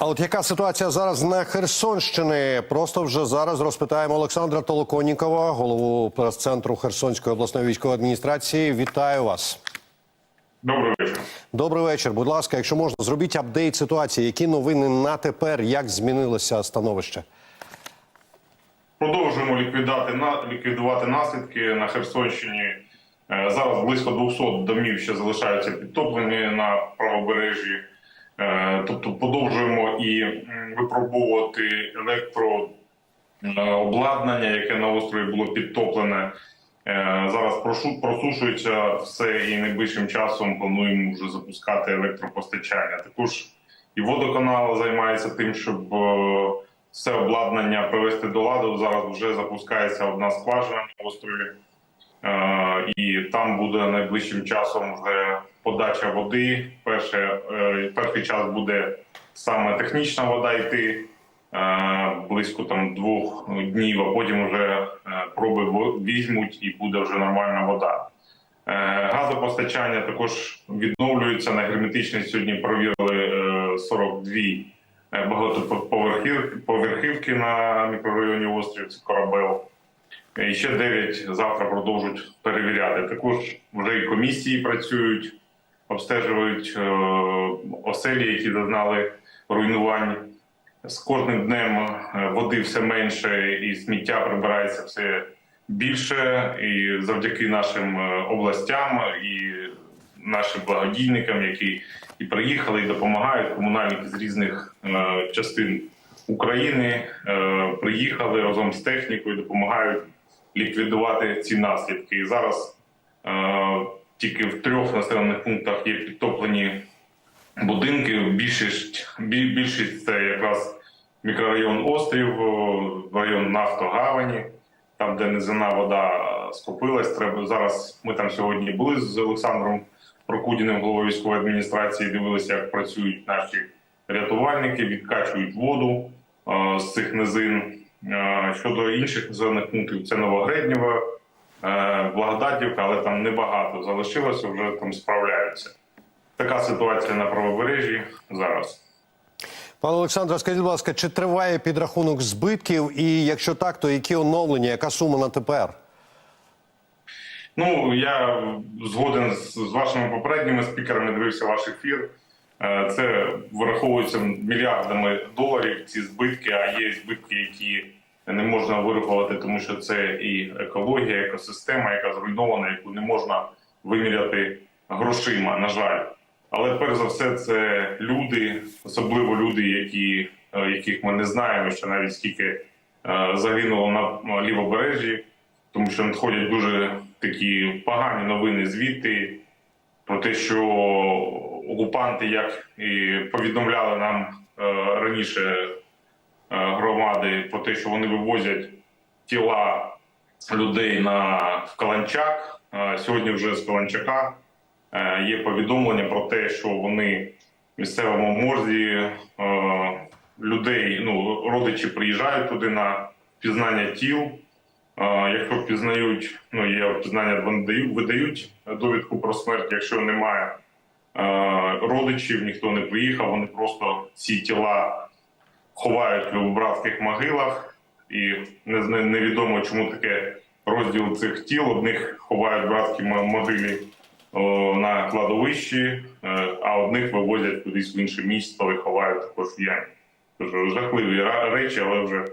А от яка ситуація зараз на Херсонщині? Просто вже зараз розпитаємо Олександра Толоконікова, голову прес-центру Херсонської обласної військової адміністрації. Вітаю вас. Добрий вечір. Добрий вечір. Будь ласка, якщо можна, зробіть апдейт ситуації. Які новини на тепер? Як змінилося становище? Продовжуємо ліквідати ліквідувати наслідки на Херсонщині. Е, Зараз близько 200 домів ще залишаються підтоплені на правобережжі. Е, Тобто продовжуємо і випробовувати електрообладнання, яке на острові було підтоплене. Е, Зараз просушується все і найближчим часом плануємо вже запускати електропостачання. Також і водоканал займається тим, щоб е, все обладнання привести до ладу. Зараз вже запускається одна скважина на острові, Е, і там буде найближчим часом вже подача води. Перше, е, перший час буде саме технічна вода йти е, близько там двох днів, а потім вже е, проби візьмуть і буде вже нормальна вода. Е, Газопостачання також відновлюється на герметичність. Сьогодні провірили е, 42 е, багатоповерхівки на мікрорайоні острів. Корабел. І ще 9 завтра продовжують перевіряти. Також вже і комісії працюють, обстежують е, оселі, які зазнали руйнувань. З кожним днем е, води все менше, і сміття прибирається все більше. І завдяки нашим е, областям і нашим благодійникам, які і приїхали, і допомагають комунальники з різних е, частин України, е, приїхали разом з технікою, допомагають ліквідувати ці наслідки. І зараз е, тільки в трьох населених пунктах є підтоплені будинки. Більшість, більшість це якраз мікрорайон Острів, район Нафтогавані, там, де низина вода скопилась. Треба зараз. Ми там сьогодні були з Олександром Прокудіним, головою військової адміністрації. Дивилися, як працюють наші рятувальники, відкачують воду е, з цих низин. Е, Щодо інших населених пунктів, це Новогреднєво, е, Благодатівка, але там небагато залишилося, вже там справляються. Така ситуація на правобережжі зараз. Пане Олександре, скажіть, будь ласка, чи триває підрахунок збитків? І якщо так, то які оновлення, яка сума на тепер? Ну я згоден з, з вашими попередніми спікерами. Дивився ваш ефір. Е, Це враховується мільярдами доларів. Ці збитки, а є збитки, які не можна вирахувати, тому що це і екологія, екосистема, яка зруйнована, яку не можна виміряти грошима. На жаль, але перш за все, це люди, особливо люди, які, е, яких ми не знаємо, що навіть скільки е, загинуло на лівобережжі тому що надходять дуже такі погані новини звідти про те, що окупанти, як і повідомляли нам е, раніше е, громади, про те, що вони вивозять тіла людей на в Каланчак. Е, Сьогодні вже з Каланчака є повідомлення про те, що вони в місцевому морзі людей, ну родичі приїжджають туди на пізнання тіл. Якщо пізнають, ну є впізнання, вони дають, видають довідку про смерть. Якщо немає родичів, ніхто не приїхав, вони просто ці тіла ховають в братських могилах, і не, не- невідомо, чому таке розділ цих тіл. Одних ховають мо- могилі на кладовищі, е, а одних вивозять кудись в інше місто і ховають також в ямі. Тож жахливі речі, але вже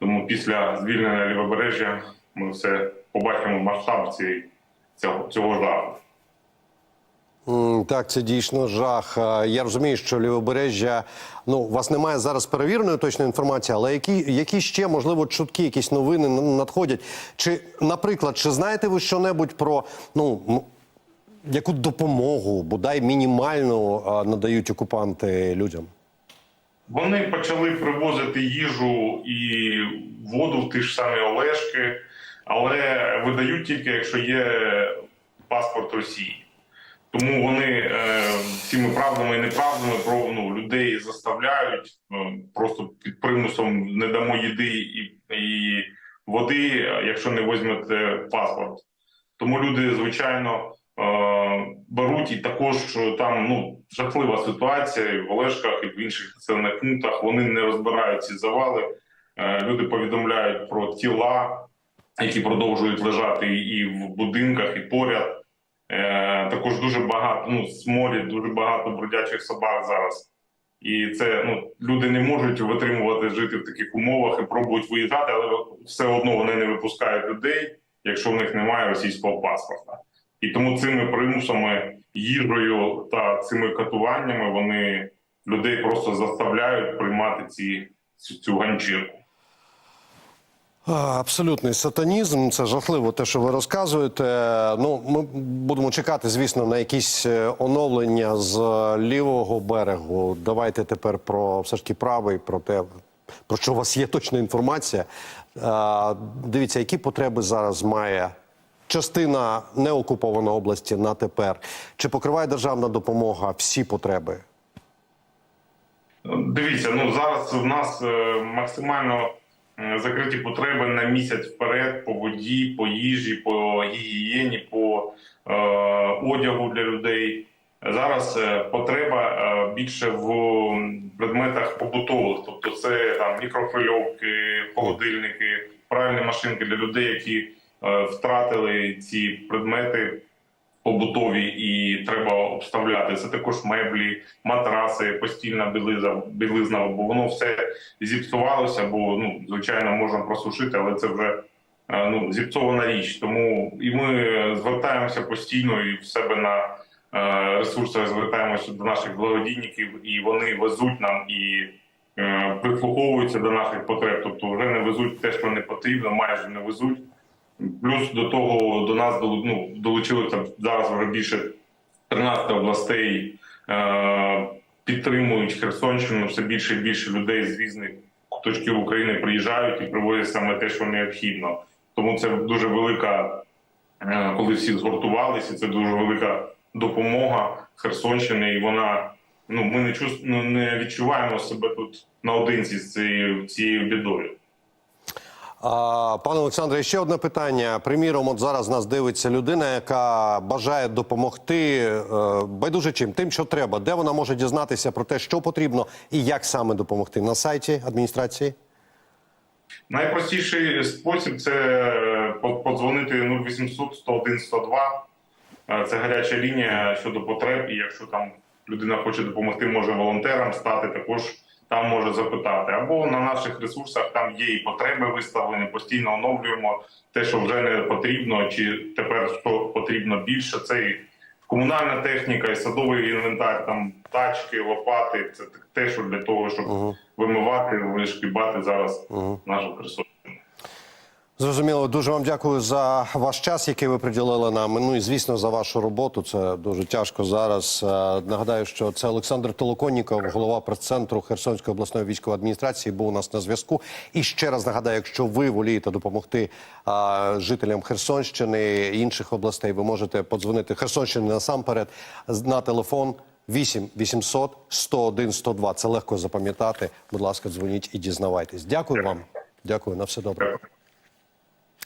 тому після звільнення лівобережжя ми все побачимо масштаб цього, цього жаху. Так, це дійсно жах. Я розумію, що лівобережжя. Ну, у вас немає зараз перевіреної точної інформації, але які, які ще можливо чутки, якісь новини надходять? Чи, наприклад, чи знаєте ви що-небудь про ну яку допомогу, бодай мінімальну надають окупанти людям? Вони почали привозити їжу і воду в ті ж самі Олешки, але видають тільки, якщо є паспорт Росії. Тому вони е, всіми правдами і неправдами про ну, людей заставляють е, просто під примусом не дамо їди і, і води, якщо не візьмете паспорт. Тому люди, звичайно, е, беруть, і також е, там ну жахлива ситуація і в Олешках, і в інших населених пунктах. Вони не розбирають ці завали. Е, люди повідомляють про тіла, які продовжують лежати і в будинках, і поряд. Е, також дуже багато ну сморід, дуже багато бродячих собак зараз. І це ну люди не можуть витримувати жити в таких умовах і пробують виїжджати, але все одно вони не випускають людей, якщо в них немає російського паспорта. І тому цими примусами, їжею та цими катуваннями вони людей просто заставляють приймати ці цю ганчірку. Абсолютний сатанізм. Це жахливо, те, що ви розказуєте. Ну, ми будемо чекати, звісно, на якісь е, оновлення з лівого берегу. Давайте тепер про все ж таки правий, про те, про що у вас є точна інформація. Дивіться, які потреби зараз має частина неокупованої області на тепер. Чи покриває державна допомога всі потреби? Дивіться, ну зараз в нас е, максимально е, закриті потреби на місяць вперед по воді, по їжі, по гігієні, по е, одягу для людей. Зараз е, потреба е, більше в предметах побутових, тобто це там мікрохвильовки, холодильники, пральні машинки для людей, які е, втратили ці предмети побутові і треба обставляти. Це також меблі, матраси, постільна білизна, білизна, бо воно все зіпсувалося, бо ну звичайно можна просушити, але це вже е, ну зіпсована річ. Тому і ми звертаємося постійно і в себе на е, ресурси звертаємося до наших благодійників, і вони везуть нам і. е, Прислуховуються до наших потреб, тобто вже не везуть те, що не потрібно, майже не везуть. Плюс до того до нас ну, долучилося зараз вже більше 13 областей е, підтримують Херсонщину. Все більше і більше людей з різних куточків України приїжджають і привозять саме те, що необхідно. Тому це дуже велика, е, коли всі згуртувалися. Це дуже велика допомога Херсонщини, і вона ну ми не чувс... ну, не відчуваємо себе тут наодинці з цією цією бідою. Пане Олександре, ще одне питання. Приміром, от зараз нас дивиться людина, яка бажає допомогти е, байдуже чим, тим, що треба. Де вона може дізнатися про те, що потрібно і як саме допомогти на сайті адміністрації? Найпростіший спосіб це е, по- подзвонити 0800 101 102. Е, Це гаряча лінія щодо потреб. І якщо там людина хоче допомогти, може волонтерам стати, також там може запитати. Або на наших ресурсах там є і потреби виставлені, постійно оновлюємо те, що вже не потрібно, чи тепер що потрібно більше. Це і комунальна техніка, і садовий інвентар, там тачки, лопати. Це те, що для того, щоб вимивати, вишкібати зараз нашу Херсон. Зрозуміло, дуже вам дякую за ваш час, який ви приділили нам. Ну і звісно за вашу роботу. Це дуже тяжко зараз. Е, Нагадаю, що це Олександр Толоконніков, голова прес-центру Херсонської обласної військової адміністрації, був у нас на зв'язку. І ще раз нагадаю, якщо ви волієте допомогти а, жителям Херсонщини інших областей, ви можете подзвонити Херсонщини насамперед на телефон 8 800 101 102. Це легко запам'ятати. Будь ласка, дзвоніть і дізнавайтесь. Дякую вам. Дякую на все добре.